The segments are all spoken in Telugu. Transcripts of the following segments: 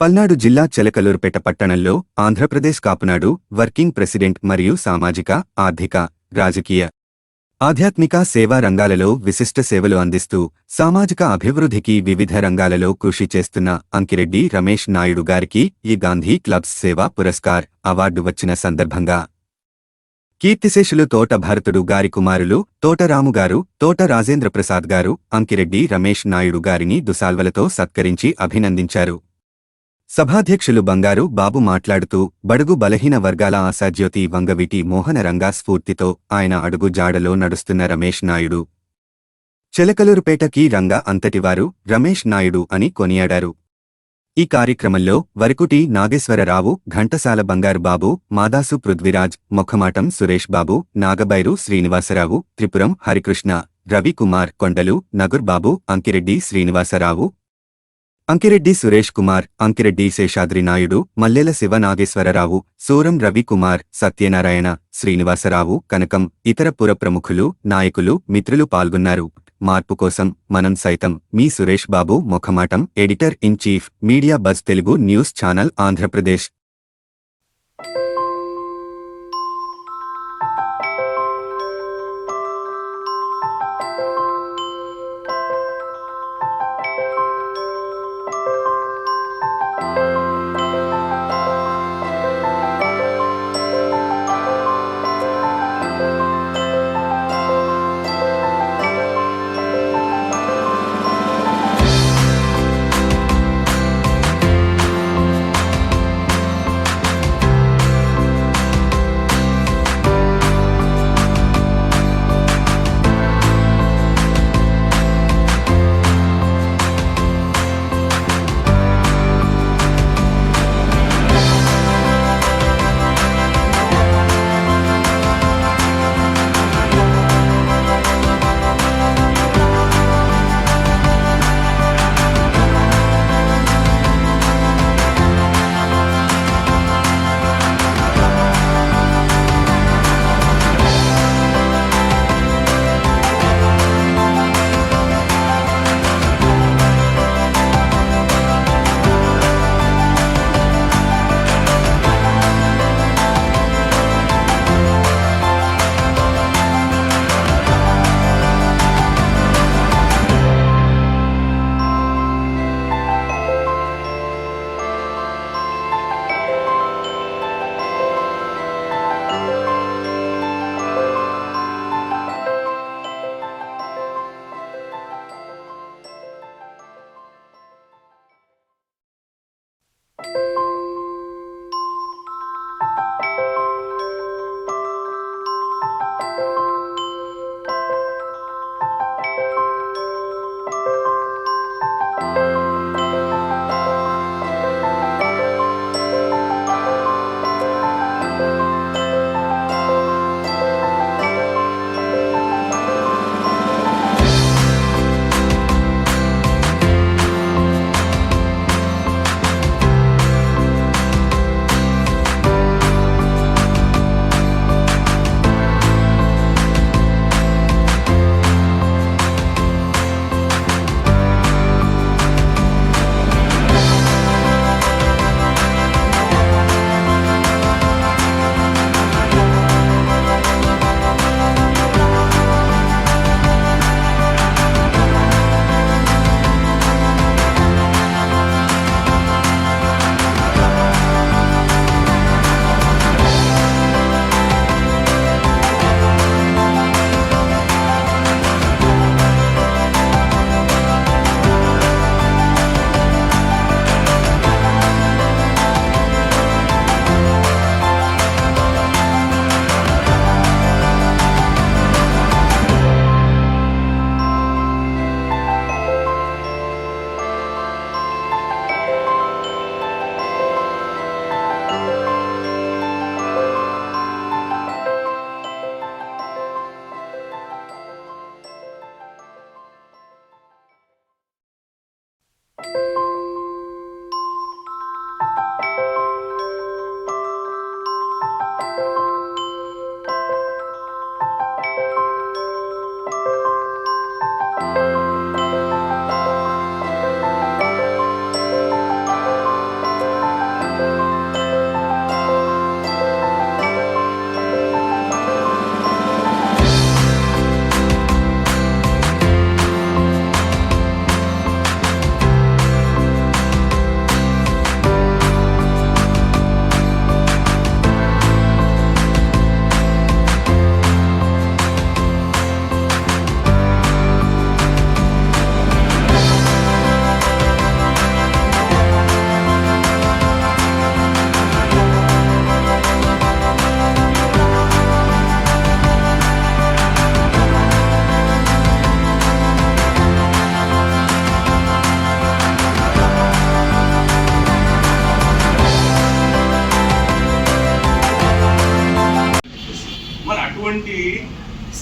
పల్నాడు జిల్లా చెలకలూరుపేట పట్టణంలో ఆంధ్రప్రదేశ్ కాపునాడు వర్కింగ్ ప్రెసిడెంట్ మరియు సామాజిక ఆర్థిక రాజకీయ ఆధ్యాత్మిక సేవా రంగాలలో విశిష్ట సేవలు అందిస్తూ సామాజిక అభివృద్ధికి వివిధ రంగాలలో కృషి చేస్తున్న అంకిరెడ్డి రమేష్ నాయుడు గారికి ఈ గాంధీ క్లబ్స్ సేవా పురస్కార్ అవార్డు వచ్చిన సందర్భంగా. కీర్తిశేషులు తోట భరతుడు గారి కుమారులు తోటరాముగారు గారు తోట రాజేంద్ర ప్రసాద్ గారు అంకిరెడ్డి రమేష్ నాయుడు గారిని దుసాల్వలతో సత్కరించి అభినందించారు. సభాధ్యక్షులు బంగారు బాబు మాట్లాడుతూ బడుగు బలహీన వర్గాల ఆశాజ్యోతి వంగవీటి మోహన రంగా స్ఫూర్తితో ఆయన అడుగు జాడలో నడుస్తున్న రమేష్ నాయుడు. చెలకలూరుపేటకి రంగా అంతటివారు రమేష్ నాయుడు అని కొనియాడారు. ఈ కార్యక్రమంలో వరకుటి నాగేశ్వరరావు ఘంటసాల బంగారు బాబు మాదాసు పృథ్వీరాజ్ మొఖమాటం సురేష్ బాబు నాగబైరు శ్రీనివాసరావు త్రిపురం హరికృష్ణ రవికుమార్ కొండలు నగుర్ బాబు అంకిరెడ్డి శ్రీనివాసరావు అంకిరెడ్డి సురేష్ కుమార్ అంకిరెడ్డి శేషాద్రి నాయుడు మల్లెల శివనాగేశ్వరరావు సూరం రవికుమార్ సత్యనారాయణ శ్రీనివాసరావు కనకం ఇతర పుర ప్రముఖులు నాయకులు మిత్రులు పాల్గొన్నారు. మార్పు కోసం మనం సైతం మీ సురేష్ బాబు మొఖమాటం editor in chief media buzz Telugu news channel Andhra Pradesh.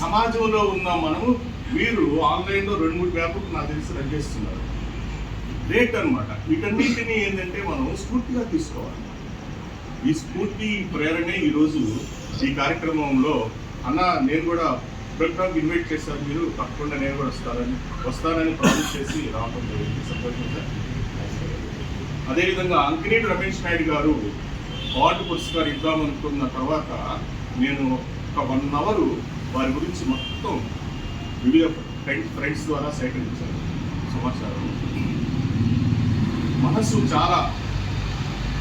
సమాజంలో ఉన్న మనము మీరు ఆన్లైన్లో రెండు మూడు వ్యాపకులు నాకు తెలిసి రన్ చేస్తున్నారు. గ్రేట్ అనమాట వీటన్నిటిని ఏంటంటే మనం స్ఫూర్తిగా తీసుకోవాలి. ఈ స్ఫూర్తి ఈ ప్రేరణే ఈరోజు ఈ కార్యక్రమంలో అన్న నేను కూడా ప్రోగ్రామ్ ఇన్వైట్ చేశారు మీరు తప్పకుండా నేను కూడా వస్తానని వస్తానని ప్రామిస్ చేసి రావడం జరిగింది. సంతోషంగా అదేవిధంగా అంకినేటి రమేష్ నాయుడు గారు అవార్డు పురస్కారం ఇద్దామనుకున్న తర్వాత నేను ఒక వన్ అవర్ వారి గురించి మొత్తం వీడియో ఫ్రెండ్స్ ఫ్రెండ్స్ ద్వారా సేకరించారు సమాచారం. మనస్సు చాలా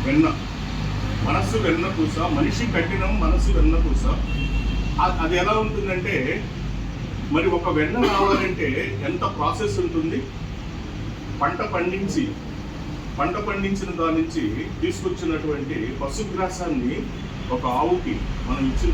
వెన్న మనస్సు వెన్న కూస మనిషి కఠినం మనస్సు వెన్న కూస అది ఎలా ఉంటుందంటే మరి ఒక వెన్న రావాలంటే ఎంత ప్రాసెస్ ఉంటుంది? పంట పండించి పంట పండించిన దాని నుంచి తీసుకొచ్చినటువంటి పశుగ్రాసాన్ని ఒక ఆవుకి మనం ఇచ్చిన